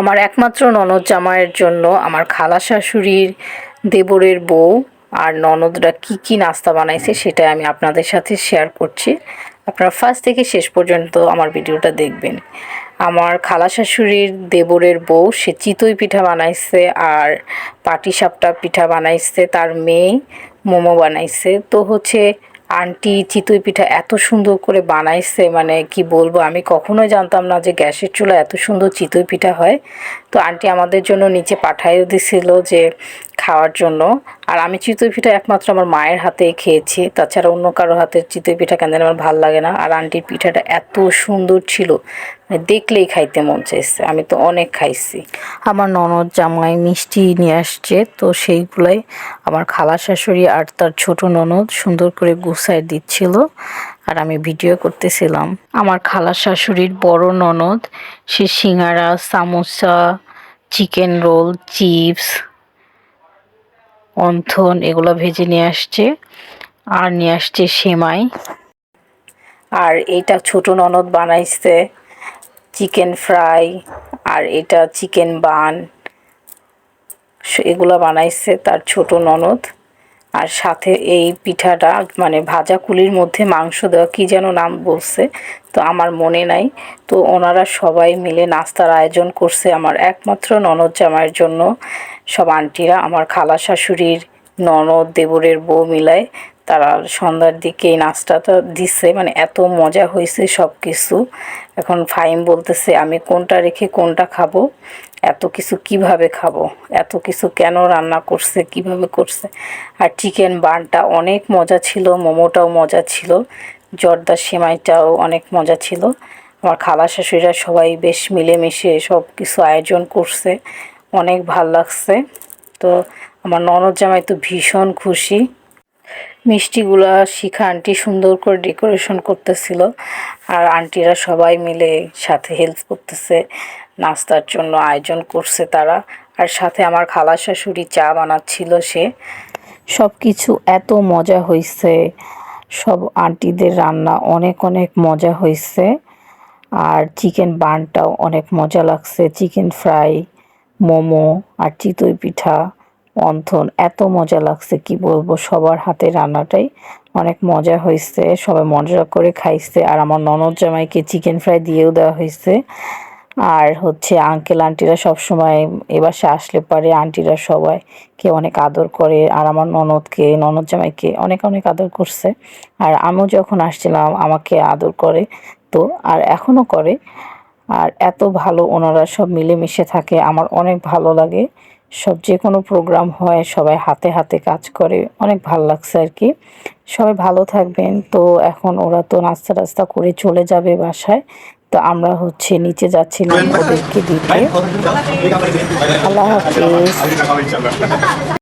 আমার একমাত্র ননদ জামাইয়ের জন্য আমার খালা শাশুড়ির দেবরের বউ আর ননদরা কি কি নাস্তা বানাইছে সেটা আমি আপনাদের সাথে শেয়ার করছি। আপনারা ফার্স্ট থেকে শেষ পর্যন্ত আমার ভিডিওটা দেখবেন। আমার খালা শাশুড়ির দেবরের বউ, সে চিতই পিঠা বানাইছে আর পাটিসাপটা পিঠা বানাইছে, তার মেয়ে মোমো বানাইছে। তো হচ্ছে আন্টি চিতই পিঠা এত সুন্দর করে বানাইছে মানে কি বলব, আমি কখনোই জানতাম না যে গ্যাসের চুলা এত সুন্দর চিতই পিঠা হয়। তো আন্টি আমাদের জন্য নিচে পাঠাইও দিছিল যে, খাওয়ার জন্য। আর আমি চিতই পিঠা একমাত্র আমার মায়ের হাতে খেয়েছি, তাছাড়া অন্য কারও হাতের চিতই পিঠা কেন আমার ভালো লাগে না। আর আন্টির পিঠাটা এত সুন্দর ছিল মানে দেখলেই খাইতে মন চাইছে, আমি তো অনেক খাইছি। আমার ননদ জামাই মিষ্টি নিয়ে আসছে, তো সেইগুলাই আমার খালা শাশুড়ি আর তার ছোট ননদ সুন্দর করে গুছায় দিচ্ছিল, আর আমি ভিডিও করতেছিলাম। আমার খালা শাশুড়ির বড় ননদ, সে singara, samosa, chicken roll, chips wonton এগুলো ভেজে নিয়ে আসছে। আর নিয়ে আসছে সেমাই। আর এটা ছোট ননদ বানাইছে চিকেন ফ্রাই, আর এটা চিকেন বান। এগুলো বানাইছে তার ছোট ননদ। আর সাথে এই পিঠাটা মানে ভাজা কুলির মধ্যে মাংস দেওয়া, কী যেন নাম বলছে, তো আমার মনে নাই। তো ওনারা সবাই মিলে নাস্তার আয়োজন করছে আমার একমাত্র ননদ জামাইয়ের জন্য। সব আন্টিরা, আমার খালা শাশুড়ির ননদ, দেবরের বউ মিলায় তারা সন্ধ্যার দিকে এই নাস্তাটা দিছে। মানে এত মজা হয়েছে সব কিছু এখন ফাইম বলতেছে, আমি কোনটা রেখে কোনটা খাব? এত কিছু কীভাবে খাব? এত কিছু কেন রান্না করছে? কীভাবে করছে? আর চিকেন বানটা অনেক মজা ছিল, মোমোটাও মজা ছিল জর্দার সেমাইটাও অনেক মজা ছিল। আমার খালা শাশুড়িরা সবাই বেশ মিলেমিশে সব কিছু আয়োজন করছে, অনেক ভালো লাগছে। তো আমার ননদ জামাই তো ভীষণ খুশি। মিষ্টিগুলা শিখা আন্টি সুন্দর করে ডেকোরেশন করতেছিল। আর আন্টিরা সবাই মিলে সাথে হেল্প করতেছে, নাস্তার জন্য আয়োজন করছে তারা। আর সাথে আমার খালা শাশুড়ি চা বানাচ্ছিল সে। সব কিছু এত মজা হয়েছে সব আন্টিদের রান্না অনেক অনেক মজা হয়েছে আর চিকেন বানটাও অনেক মজা লাগছে। চিকেন ফ্রাই মোমো আর চিতই পিঠা। অন্থন এত মজা লাগছে, কি বলব? সবার হাতে রান্নাটাই অনেক মজা হয়েছে, সবাই মজা করে খাইছে, আর আমার ননদ জামাইকে চিকেন ফ্রাই দিয়েও দেওয়া হয়েছে। আর হচ্ছে আঙ্কেল আন্টিরা সবসময় এবার সে আসলে পারে আন্টিরা সবাই কে অনেক আদর করে, আর আমার ননদকে, ননদ জামাইকে অনেক অনেক আদর করছে। আর আমিও যখন আসছিলাম, আমাকে আদর করে তো, আর এখনও করে। আর এত ভালো ওনারা সব মিলেমিশে থাকে, আমার অনেক ভালো লাগে। সব যে কোনো প্রোগ্রাম হয় সবাই হাতে হাতে কাজ করে অনেক ভালো লাগছে আর কি। সবাই ভালো থাকবেন। তো এখন ওরা তো নাস্তা টাস্তা করে চলে যাবে বাসায়। তো আমরা হচ্ছে নিচে যাচ্ছিলাম ওদেরকে দিতে। আল্লাহ হাফিজ।